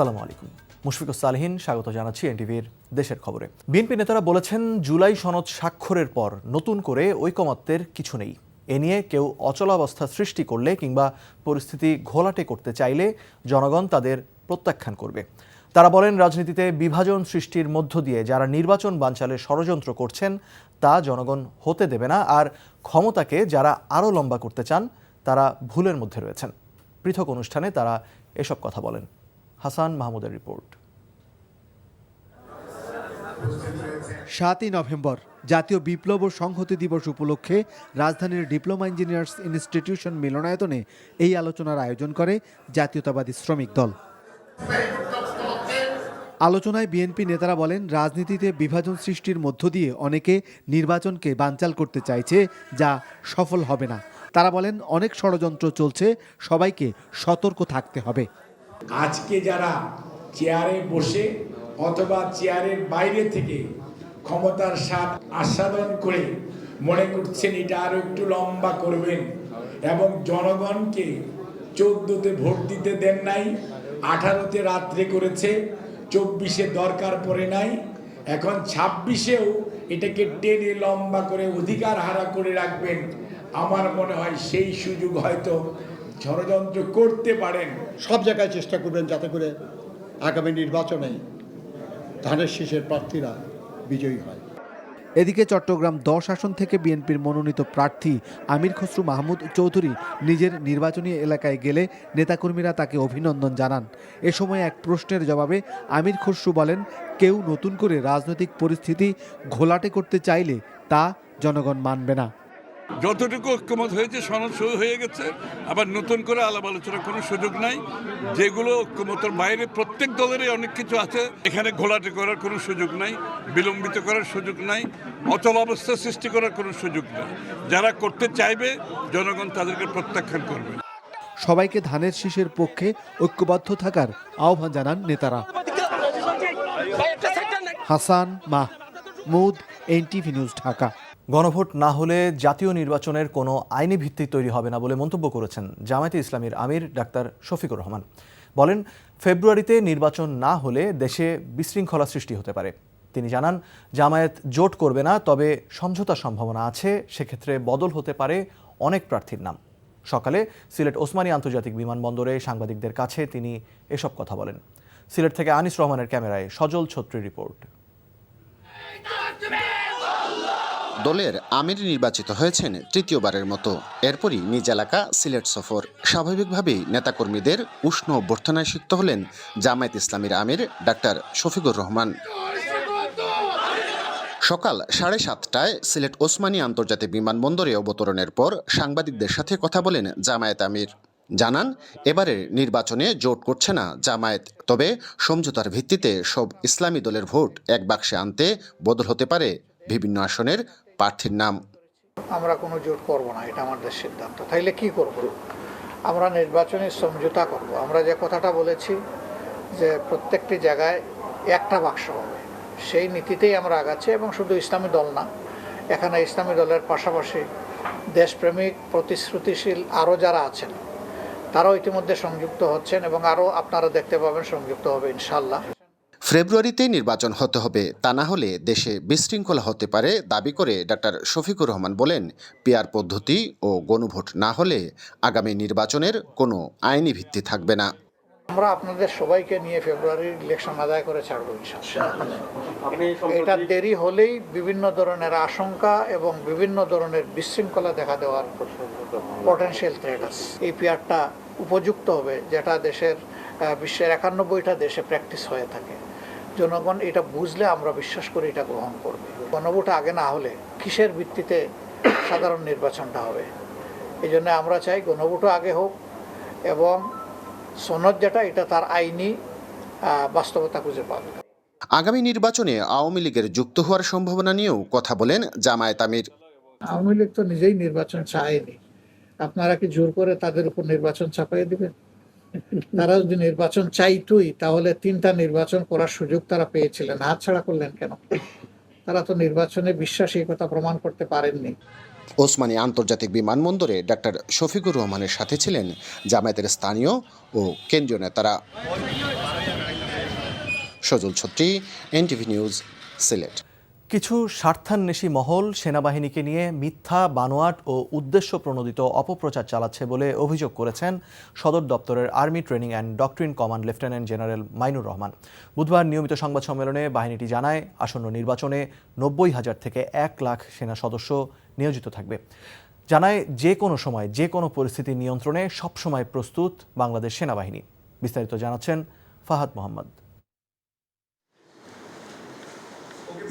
আসসালামু আলাইকুম। মুশফিকুর সালহিন, স্বাগত জানাচ্ছি এনটিভির দেশের খবরে। বিএনপি নেতারা বলেছেন, জুলাই সনদ স্বাক্ষরের পর নতুন করে ঐকমত্যের কিছু নেই। এ নিয়ে কেউ অচলাবস্থা সৃষ্টি করলে কিংবা পরিস্থিতি ঘোলাটে করতে চাইলে জনগণ তাদের প্রত্যাখ্যান করবে। তারা বলেন, রাজনীতিতে বিভাজন সৃষ্টির মধ্য দিয়ে যারা নির্বাচন বানচালের ষড়যন্ত্র করছেন, তা জনগণ হতে দেবে না। আর ক্ষমতাকে যারা আরও লম্বা করতে চান, তারা ভুলের মধ্যে রয়েছেন। পৃথক অনুষ্ঠানে তারা এসব কথা বলেন। হাসান মাহমুদের রিপোর্ট। সাতই নভেম্বর, জাতীয় বিপ্লব ও সংহতি দিবস উপলক্ষে রাজধানীর ডিপ্লোমা ইঞ্জিনিয়ার্স ইনস্টিটিউশন মিলনায়তনে এই আলোচনার আয়োজন করে জাতীয়তাবাদী শ্রমিক দল। আলোচনায় বিএনপি নেতারা বলেন, রাজনীতিতে বিভাজন সৃষ্টির মধ্য দিয়ে অনেকে নির্বাচনকে বানচাল করতে চাইছে, যা সফল হবে না। তারা বলেন, অনেক ষড়যন্ত্র চলছে, সবাইকে সতর্ক থাকতে হবে। আজকে যারা চেয়ারে বসে অথবা চেয়ারের বাইরে থেকে ক্ষমতার স্বাদ আস্বাদন করে মনে করছেন এটা আরও একটু লম্বা করবেন এবং জনগণকে চোদ্দতে ভোট দিতে দেন নাই, আঠারোতে রাত্রে করেছে, চব্বিশে দরকার পড়ে নাই, এখন ছাব্বিশেও এটাকে টেনে লম্বা করে অধিকার হারা করে রাখবেন। আমার মনে হয় সেই সুযোগ হয়তো ষড়যন্ত্র করতে পারেন। সব জায়গায় চেষ্টা করবেন যাতে করে আগামী নির্বাচনে ধানের শীষের প্রার্থীরা বিজয়ী হয়। এদিকে চট্টগ্রাম দশ আসন থেকে বিএনপির মনোনীত প্রার্থী আমির খসরু মাহমুদ চৌধুরী নিজের নির্বাচনী এলাকায় গেলে নেতাকর্মীরা তাকে অভিনন্দন জানান। এ সময় এক প্রশ্নের জবাবে আমির খসরু বলেন কেউ নতুন করে রাজনৈতিক পরিস্থিতি ঘোলাটে করতে চাইলে তা জনগণ মানবে না। যতটুকু ঐক্যমত হয়েছে, সনদ সই হয়ে গেছে। আবার নতুন করে আলাপ আলোচনার কোনো সুযোগ নাই। যেগুলো ঐক্যমতের বাইরে প্রত্যেক দলেরই অনেক কিছু আছে। এখানে ঘোলাটে করার কোনো সুযোগ নাই, বিলম্বিত করার সুযোগ নাই, অচল অবস্থা সৃষ্টি করার কোনো সুযোগ নাই। যারা করতে চাইবে, জনগণ তাদেরকে প্রত্যাখ্যান করবে। সবাইকে ধানের শীষের পক্ষে ঐক্যবদ্ধ থাকার আহ্বান জানান নেতারা। হাসান মাহ মাহমুদ এনটিভি নিউজ ঢাকা। গণভোট না হলে জাতীয় নির্বাচনের কোনো আইনি ভিত্তি তৈরি হবে না বলে মন্তব্য করেছেন জামায়াতে ইসলামীর আমির ডাক্তার শফিকুর রহমান। বলেন, ফেব্রুয়ারিতে নির্বাচন না হলে দেশে বিশৃঙ্খলা সৃষ্টি হতে পারে। তিনি জানান, জামায়াত জোট করবে না, তবে সমঝোতার সম্ভাবনা আছে, সেক্ষেত্রে বদল হতে পারে অনেক প্রার্থীর নাম। সকালে সিলেট ওসমানী আন্তর্জাতিক বিমানবন্দরে সাংবাদিকদের কাছে তিনি এসব কথা বলেন। সিলেট থেকে আনিস রহমানের ক্যামেরায় সজল ছত্রী রিপোর্ট। দলের আমির নির্বাচিত হয়েছেন তৃতীয়বারের মতো। এরপরই নিজ এলাকা সিলেট সফর। স্বাভাবিকভাবেই নেতাকর্মীদের উষ্ণ অভ্যর্থনায় সিক্ত হলেন জামায়াত ইসলামীর আমির ডাক্তার শফিকুর রহমান। সকাল সাড়ে সাতটায় সিলেট ওসমানী আন্তর্জাতিক বিমানবন্দরে অবতরণের পর সাংবাদিকদের সাথে কথা বলেন জামায়াত আমির। জানান, এবারের নির্বাচনে জোট করছে না জামায়াত, তবে সমঝোতার ভিত্তিতে সব ইসলামী দলের ভোট এক বাক্সে আনতে বদল হতে পারে বিভিন্ন আসনের প্রার্থীর নাম। আমরা কোনো জোট করব না, এটা আমাদের সিদ্ধান্ত। তাইলে কি করব? আমরা নির্বাচনী সমঝোতা করব। আমরা যে কথাটা বলেছি যে প্রত্যেকটি জায়গায় একটা বাক্স হবে। সেই নীতিতেই আমরা আগাচ্ছি এবং শুধু ইসলামী দল না, এখানে ইসলামী দলের পাশাপাশি দেশপ্রেমিক, প্রতিশ্রুতিশীল আরও যারা আছেন, তারাও ইতিমধ্যে সংযুক্ত হচ্ছেন এবং আরও আপনারা দেখতে পাবেন সংযুক্ত হবে ইনশাল্লাহ। ফেব্রুয়ারিতে নির্বাচন হতে হবে। তা না হলে দেশে বিশৃঙ্খলা হতে পারে দাবি করে ডাক্তার শফিকুর রহমান বলেন পিয়ার পদ্ধতি ও গণভোট না হলে আগামী নির্বাচনের কোনো আইনি ভিত্তি থাকবে না। আমরা আপনাদের সবাইকে নিয়ে ফেব্রুয়ারির ইলেকশন আদায় করে ছাড়বো এটা দেরি হলেই বিভিন্ন ধরনের আশঙ্কা এবং বিভিন্ন ধরনের বিশৃঙ্খলা দেখা দেওয়ার পটেনশিয়াল থ্রেট আছে। এই পিয়ারটা উপযুক্ত হবে যেটা দেশের বিশ্বের একানব্বইটা দেশে প্র্যাকটিস হয়ে থাকে। জনগণ এটা বুঝলে আমরা বিশ্বাস করি এটা গ্রহণ করবে। গণভোট আগে না হলে কিসের ভিত্তিতে সাধারণ নির্বাচনটা হবে? এই জন্য আমরা চাই গণভোটও আগে হোক এবং সনদ যেটা এটা তার আইনি বাস্তবতা খুঁজে পাবে। আগামী নির্বাচনে আওয়ামী লীগের যুক্ত হওয়ার সম্ভাবনা নিয়েও কথা বলেন জামায়াত আমির। আওয়ামী লীগ তো নিজেই নির্বাচন চায়নি। আপনারা কি জোর করে তাদের উপর নির্বাচন চাপাই দিবেন? তারা যদি নির্বাচন চাইতোই তাহলে তিনটা নির্বাচন করার সুযোগ তারা পেয়েছিলেন। হাত ছাড়া করলেন কেন? তারা তো নির্বাচনে বিশ্বাস এই কথা প্রমাণ করতে পারেননি। ওসমানী আন্তর্জাতিক বিমানবন্দরে ডাক্তার শফিকুর রহমানের সাথে ছিলেন জামায়াতের স্থানীয় ও কেন্দ্রীয় নেতারা। Sajal Chhatri, NTV news, Sylhet. কিছু স্বার্থান্বেষী মহল সেনাবাহিনীকে নিয়ে মিথ্যা, বানোয়াট ও উদ্দেশ্য প্রণোদিত অপপ্রচার চালাচ্ছে বলে অভিযোগ করেছেন সদর দপ্তরের army training and doctrine command lieutenant general Mainur Rahman. বুধবার নিয়মিত সংবাদ সম্মেলনে বাহিনীটি জানায়, আসন্ন নির্বাচনে নব্বই হাজার থেকে এক লাখ সেনা সদস্য নিয়োজিত থাকবে। জানায়, যে কোনো সময়, যে কোনো পরিস্থিতি নিয়ন্ত্রণে সবসময় প্রস্তুত বাংলাদেশ সেনাবাহিনী। বিস্তারিত জানাচ্ছেন Fahad Mohammad.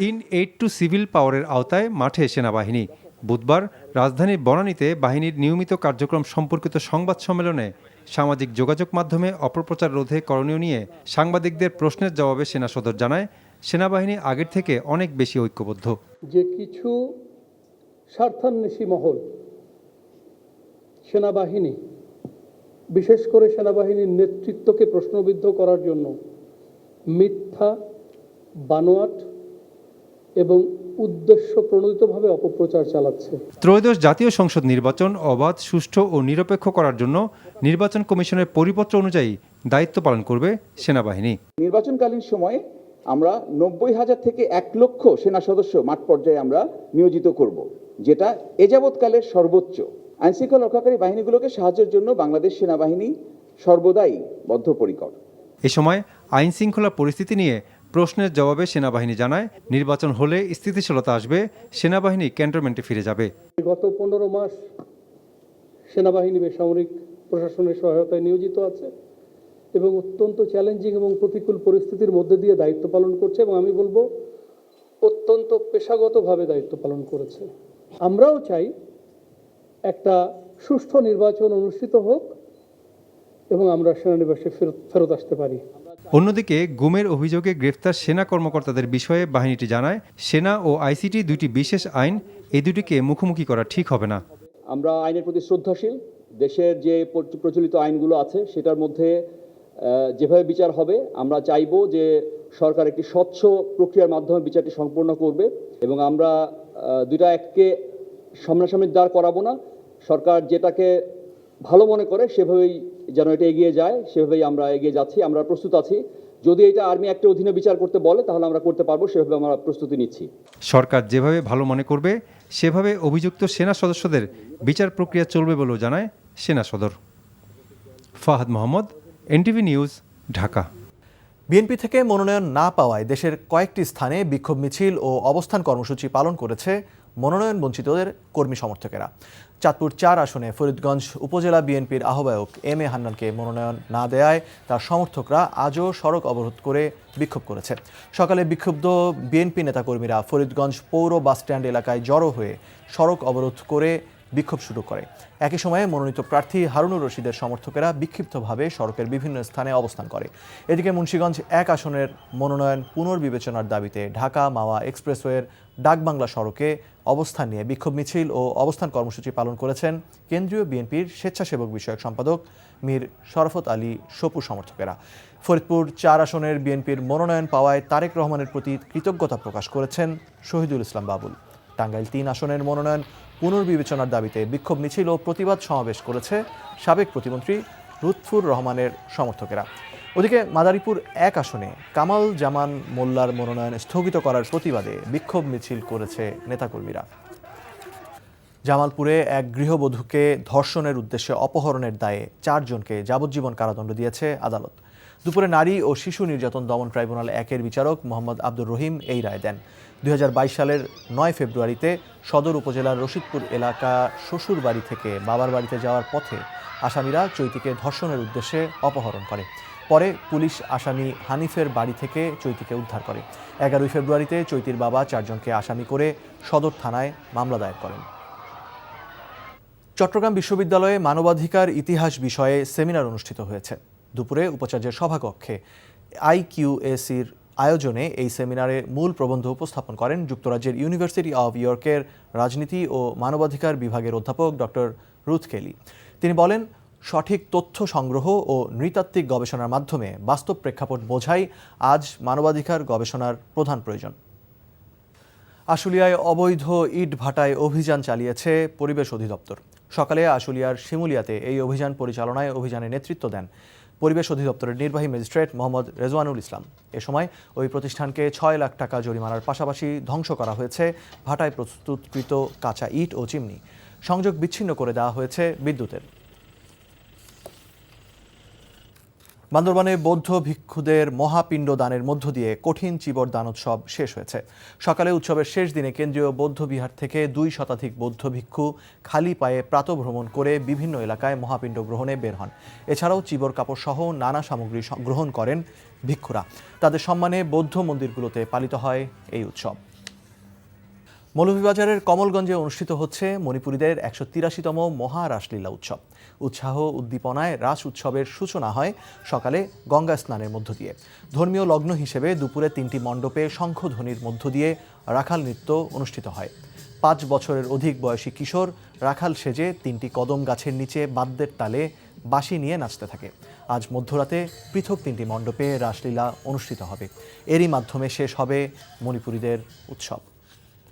In aid to civil পাওয়ারের আওতায় মাঠে সেনাবাহিনী। বুধবার রাজধানীর বনানীতে বাহিনীর নিয়মিত কার্যক্রম সম্পর্কিত সংবাদ সম্মেলনে সামাজিক যোগাযোগ মাধ্যমে অপপ্রচার রোধে করণীয় নিয়ে সাংবাদিকদের প্রশ্নের জবাবে সেনা সদর জানায়, সেনাবাহিনী আগের থেকে অনেক বেশি ঐক্যবদ্ধ। যে কিছু স্বার্থান্বেষী মহল, সেনাবাহিনী, বিশেষ করে সেনাবাহিনীর নেতৃত্বকে প্রশ্নবিদ্ধ করার জন্য মিথ্যা, বানোয়াট এবং উদ্দেশ্য প্রণোদিতভাবে অপপ্রচার চালাচ্ছে। ত্রয়োদশ জাতীয় সংসদ নির্বাচন অবাধ সুষ্ঠু ও নিরপেক্ষ করার জন্য নির্বাচন কমিশনের পরিপত্র অনুযায়ী দায়িত্ব পালন করবে সেনাবাহিনী। নির্বাচনকালীন সময়ে আমরা নব্বই হাজার থেকে এক লক্ষ সেনা সদস্য মাঠ পর্যায়ে আমরা নিয়োজিত করব যেটা এ যাবৎকালের সর্বোচ্চ। আইনশৃঙ্খলা রক্ষাকারী বাহিনীগুলোকে সাহায্যের জন্য বাংলাদেশ সেনাবাহিনী সর্বদাই বদ্ধপরিকর। এ সময় আইন শৃঙ্খলা পরিস্থিতি নিয়ে প্রশ্নের জবাবে সেনাবাহিনী জানায়, নির্বাচন হলে স্থিতিশীলতা আসবে, সেনাবাহিনী ক্যান্টনমেন্টে ফিরে যাবে। গত পনেরো মাস সেনাবাহিনী বেসামরিক প্রশাসনের সহায়তায় নিয়োজিত আছে এবং অত্যন্ত চ্যালেঞ্জিং এবং প্রতিকূল পরিস্থিতির মধ্যে দিয়ে দায়িত্ব পালন করছে এবং আমি বলব, অত্যন্ত পেশাগতভাবে দায়িত্ব পালন করেছে। আমরাও চাই একটা সুষ্ঠু নির্বাচন অনুষ্ঠিত হোক এবং আমরা সেনানিবাসে ফেরত ফেরত আসতে পারি। অন্যদিকে গুমের অভিযোগে গ্রেফতার সেনা কর্মকর্তাদের বিষয়ে বাহিনীটি জানায়, সেনা ও আইসিটি দুইটি বিশেষ আইন, এই দুটিকে মুখোমুখি করা ঠিক হবে না। আমরা আইনের প্রতি শ্রদ্ধাশীল। দেশের যে প্রচলিত আইনগুলো আছে, সেটার মধ্যে যেভাবে বিচার হবে, আমরা চাইব যে সরকার একটি স্বচ্ছ প্রক্রিয়ার মাধ্যমে বিচারটি সম্পন্ন করবে এবং আমরা দুইটা এককে সামনাসামনি দাঁড় করাবো না। সরকার যেটাকে ভালো মনে করে সেভাবেই যেন এটা এগিয়ে যায় সেভাবেই আমরা এগিয়ে যাচ্ছি আমরা প্রস্তুত আছি। যদি এটা আর্মি একটা অধীনে বিচার করতে বলে তাহলে আমরা করতে পারব সেভাবে আমরা প্রস্তুতি নিচ্ছি। সরকার যেভাবে ভালো মনে করবে সেভাবে অভিযুক্ত সেনা সদস্যদের বিচার প্রক্রিয়া চলবে বলেও জানায় সেনা সদর। Fahad Mohammad NTV news Dhaka. BNP থেকে মনোনয়ন না পাওয়ায় দেশের কয়েকটি স্থানে বিক্ষোভ মিছিল ও অবস্থান কর্মসূচি পালন করেছে মনোনয়ন বঞ্চিতদের কর্মী সমর্থকেরা। চাঁদপুর চার আসনে ফরিদগঞ্জ উপজেলা বিএনপির আহ্বায়ক এম এ হান্নানকে মনোনয়ন না দেয়ায় তার সমর্থকরা আজও সড়ক অবরোধ করে বিক্ষোভ করেছে। সকালে বিক্ষুব্ধ বিএনপি নেতাকর্মীরা ফরিদগঞ্জ পৌর বাসস্ট্যান্ড এলাকায় জড়ো হয়ে সড়ক অবরোধ করে বিক্ষোভ শুরু করে। একই সময়ে মনোনীত প্রার্থী হারুনুর রশিদের সমর্থকেরা বিক্ষিপ্তভাবে সড়কের বিভিন্ন স্থানে অবস্থান করে। এদিকে মুন্সীগঞ্জ এক আসনের মনোনয়ন পুনর্বিবেচনার দাবিতে ঢাকা মাওয়া এক্সপ্রেসওয়ের ডাকবাংলা সড়কে অবস্থান নিয়ে বিক্ষোভ মিছিল ও অবস্থান কর্মসূচি পালন করেছেন কেন্দ্রীয় বিএনপির স্বেচ্ছাসেবক বিষয়ক সম্পাদক মীর শরফত আলী সপু সমর্থকেরা। ফরিদপুর চার আসনের বিএনপির মনোনয়ন পাওয়ায় তারেক রহমানের প্রতি কৃতজ্ঞতা প্রকাশ করেছেন শহীদুল ইসলাম বাবুল। টাঙ্গাইল তিন আসনের মনোনয়ন পুনর্বিবেচনার দাবিতে বিক্ষোভ মিছিল ও প্রতিবাদ সমাবেশ করেছে সাবেক প্রতিমন্ত্রী লুৎফুর রহমানের সমর্থকেরা। ওদিকে মাদারীপুর এক আসনে কামাল জামান মোল্লার মনোনয়ন স্থগিত করার প্রতিবাদে বিক্ষোভ মিছিল করেছে নেতাকর্মীরা। জামালপুরে এক গৃহবধূকে ধর্ষণের উদ্দেশ্যে অপহরণের দায়ে চারজনকে যাবজ্জীবন কারাদণ্ড দিয়েছে আদালত। দুপুরে নারী ও শিশু নির্যাতন দমন ট্রাইব্যুনাল একের বিচারক মোহাম্মদ আব্দুর রহিম এই রায় দেন। দুই হাজার বাইশ সালের নয় ফেব্রুয়ারিতে সদর উপজেলার রশিদপুর এলাকা শ্বশুর বাড়ি থেকে বাবার বাড়িতে যাওয়ার পথে আসামিরা চৈতিকে ধর্ষণের উদ্দেশ্যে অপহরণ করে। পরে পুলিশ আসামি হানিফের বাড়ি থেকে চৈতিকে উদ্ধার করে। এগারোই ফেব্রুয়ারিতে চৈতির বাবা চারজনকে আসামি করে সদর থানায় মামলা দায়ের করেন। চট্টগ্রাম বিশ্ববিদ্যালয়ে মানবাধিকার ইতিহাস বিষয়ে সেমিনার অনুষ্ঠিত হয়েছে। দুপুরে উপাচার্যের সভাকক্ষে আইকিউএসির আয়োজনে এই সেমিনারে মূল প্রবন্ধ উপস্থাপন করেন যুক্তরাজ্যের ইউনিভার্সিটি অব ইয়র্কের রাজনীতি ও মানবাধিকার বিভাগের অধ্যাপক ডক্টর রুথ কেলি। তিনি বলেন, সঠিক তথ্য সংগ্রহ ও নৃতাত্ত্বিক গবেষণার মাধ্যমে বাস্তব প্রেক্ষাপট বোঝাই আজ মানবাধিকার গবেষণার প্রধান প্রয়োজন। আশুলিয়ায় অবৈধ ইট ভাটায় অভিযান চালিয়েছে পরিবেশ অধিদপ্তর। সকালে আশুলিয়ার শিমুলিয়াতে এই অভিযান পরিচালনায় অভিযানে নেতৃত্ব দেন পরিবেশ অধিদপ্তরের নির্বাহী ম্যাজিস্ট্রেট মোহাম্মদ রেজওয়ানুল ইসলাম। এ সময় ওই প্রতিষ্ঠানকে ছয় লাখ টাকা জরিমানার পাশাপাশি ধ্বংস করা হয়েছে ভাটায় প্রস্তুতকৃত কাঁচা ইট ও চিমনি। সংযোগ বিচ্ছিন্ন করে দেওয়া হয়েছে বিদ্যুতের। বান্দরবানে বৌদ্ধ ভিক্ষুদের মহাপিণ্ড দানের মধ্য দিয়ে কঠিন চিবর দান উৎসব শেষ হয়েছে। সকালে উৎসবের শেষ দিনে কেন্দ্রীয় বৌদ্ধ বিহার থেকে দুই শতাধিক বৌদ্ধ ভিক্ষু খালি পায়ে প্রাতভ্রমণ করে বিভিন্ন এলাকায় মহাপিণ্ড গ্রহণে বের হন। এছাড়াও চিবর কাপড় সহ নানা সামগ্রী গ্রহণ করেন ভিক্ষুরা। তাদের সম্মানে বৌদ্ধ মন্দিরগুলোতে পালিত হয় এই উৎসব। মৌলভীবাজারের কমলগঞ্জে অনুষ্ঠিত হচ্ছে মণিপুরীদের একশো তিরাশিতম মহা রাসলীলা উৎসব। উৎসাহ উদ্দীপনায় রাস উৎসবের সূচনা হয় সকালে গঙ্গা স্নানের মধ্য দিয়ে। ধর্মীয় লগ্ন হিসেবে দুপুরে তিনটি মণ্ডপে শঙ্খধ্বনির মধ্য দিয়ে রাখাল নৃত্য অনুষ্ঠিত হয়। পাঁচ বছরের অধিক বয়সী কিশোর রাখাল সেজে তিনটি কদম গাছের নিচে বাদ্যের তালে বাঁশি নিয়ে নাচতে থাকে। আজ মধ্যরাতে পৃথক তিনটি মণ্ডপে রাসলীলা অনুষ্ঠিত হবে। এরই মাধ্যমে শেষ হবে মণিপুরীদের উৎসব।